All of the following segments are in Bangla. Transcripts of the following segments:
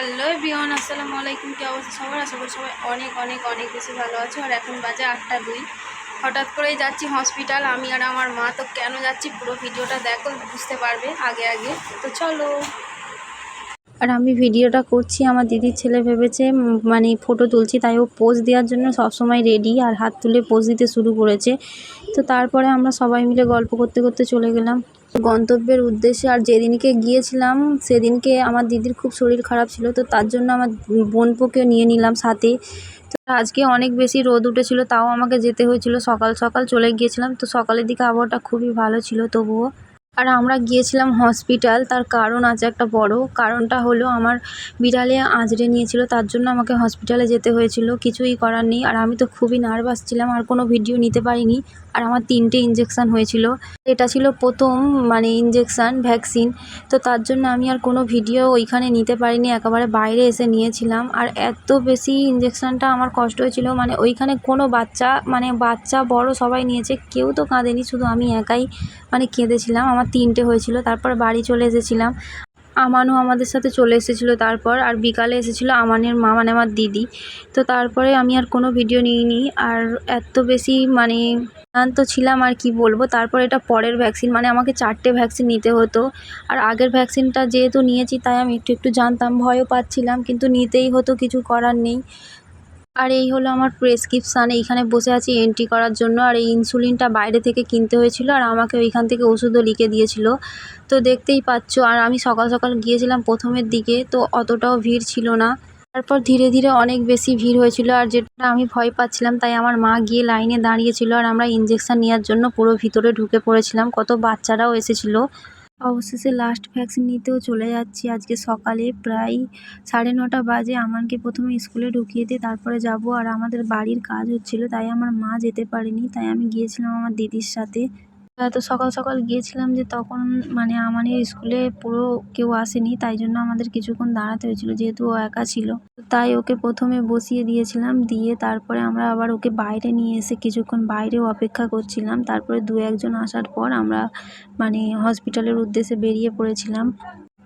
আসসালামু আলাইকুম। কি অবস্থা সবার? আশা করি সবাই অনেক অনেক অনেক বেশি ভালো আছে। আর এখন বাজে আটটা দুই। হঠাৎ করেই যাচ্ছি হসপিটাল আমি আর আমার মা তো কেন যাচ্ছি পুরো ভিডিওটা দেখো, বুঝতে পারবে আগে আগে। তো চলো। আর আমি ভিডিওটা করছি, আমার দিদির ছেলে ভেবেছে মানে ফটো তুলছি, তাই ও পোজ দেওয়ার জন্য সবসময় রেডি আর হাত তুলে পোজ দিতে শুরু করেছে। তো তারপরে আমরা সবাই মিলে গল্প করতে করতে চলে গেলাম। গন্তব্যের উদ্দেশ্যে আর যেদিনকে গিয়েছিলাম, সেদিনকে আমার দিদির খুব শরীর খারাপ ছিল, তো তার জন্য আমার বোনপোকেও নিয়ে নিলাম সাথে। তো আজকে অনেক বেশি রোদ উঠেছিল, তাও আমাকে যেতে হয়েছিল। সকাল সকাল চলে গিয়েছিলাম, তো সকালের দিকে আবহাওয়াটা খুবই ভালো ছিল, তবুও আর আমরা গিয়েছিলাম হসপিটাল, তার কারণ আছে একটা বড়। কারণটা হলো আমার বিড়ালে আঁচড়ে নিয়েছিল, তার জন্য আমাকে হসপিটালে যেতে হয়েছিল, কিছুই করার নেই। আর আমি তো খুবই নার্ভাস ছিলাম, আর কোনো ভিডিও নিতে পারিনি। আর আমার তিনটে ইঞ্জেকশান হয়েছিল। এটা ছিল প্রথম মানে ইঞ্জেকশান ভ্যাকসিন তো তার জন্য আমি আর কোনো ভিডিও ওইখানে নিতে পারিনি, একেবারে বাইরে এসে নিয়েছিলাম। আর এত বেশি ইঞ্জেকশানটা আমার কষ্ট হয়েছিল মানে ওইখানে কোনো বাচ্চা মানে বাচ্চা বড় সবাই নিয়েছে, কেউ তো কাঁদেনি, শুধু আমি একাই মানে কেঁদেছিলাম। আমার তিনটে হয়েছিল, তারপর বাড়ি চলে এসেছিলাম। আমানও আমাদের সাথে চলে এসেছিল তারপর, আর বিকালে এসেছিল আমানের মা মানে আমার দিদি। তো তারপরে আমি আর কোনো ভিডিও নিইনি, আর এত বেশি মানে ক্লান্ত ছিলাম আর কি বলব। তারপর এটা পরের ভ্যাকসিন মানে আমাকে চারটে ভ্যাকসিন নিতে হতো। আর আগের ভ্যাকসিনটা যেহেতু নিয়েছি, তাই আমি একটু একটু জানতাম, ভয়ও পাচ্ছিলাম, কিন্তু নিতেই হতো, কিছু করার নেই। আর এই হলো আমার প্রেসক্রিপশান। এইখানে বসে আছি এন্ট্রি করার জন্য। আর এই ইনসুলিনটা বাইরে থেকে কিনতে হয়েছিল আর আমাকে ওইখান থেকে ওষুধও লিখে দিয়েছিল। তো দেখতেই পাচ্ছ, আর আমি সকাল সকাল গিয়েছিলাম প্রথমের দিকে, তো অতটাও ভিড় ছিল না। তারপর ধীরে ধীরে অনেক বেশি ভিড় হয়েছিল আর যেটা আমি ভয় পাচ্ছিলাম, তাই আমার মা গিয়ে লাইনে দাঁড়িয়েছিল আর আমরা ইঞ্জেকশান নেওয়ার জন্য পুরো ভিতরে ঢুকে পড়েছিলাম। কত বাচ্চারাও এসেছিল। অবশেষে লাস্ট ভ্যাকসিন নিতেও চলে যাচ্ছি। আজকে সকালে প্রায় সাড়ে নটা বাজে। আমাকে প্রথমে স্কুলে ঢুকিয়ে দিয়ে তারপরে যাব। আর আমাদের বাড়ির কাজ হচ্ছিল, তাই আমার মা যেতে পারেনি। তাই আমি গিয়েছিলাম আমার দিদির সাথে। এত সকাল সকাল গিয়েছিলাম যে তখন মানে আমার স্কুলে পুরো কেউ আসেনি, তাই জন্য আমাদের কিছুক্ষণ দাঁড়াতে হয়েছিল যেহেতু ও একা ছিল। তাই ওকে প্রথমে বসিয়ে দিয়েছিলাম, দিয়ে তারপরে আমরা আবার ওকে বাইরে নিয়ে এসে কিছুক্ষণ বাইরেও অপেক্ষা করছিলাম। তারপরে দু একজন আসার পর আমরা মানে হসপিটালের উদ্দেশ্যে বেরিয়ে পড়েছিলাম।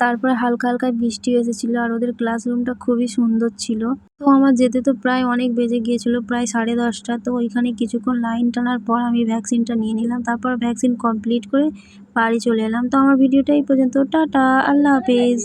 তারপরে হালকা হালকা বৃষ্টি এসেছিল আর ওদের ক্লাসরুমটা খুবই সুন্দর ছিল। তো আমার যেতে তো প্রায় অনেক বেজে গিয়েছিল, প্রায় সাড়ে দশটা। তো ওইখানে কিছুক্ষণ লাইন টানার পর আমি ভ্যাকসিনটা নিয়ে নিলাম, তারপর ভ্যাকসিন কমপ্লিট করে বাড়ি চলে এলাম। তো আমার ভিডিওটা এই পর্যন্ত, টাটা, আল্লাহ হাফেজ।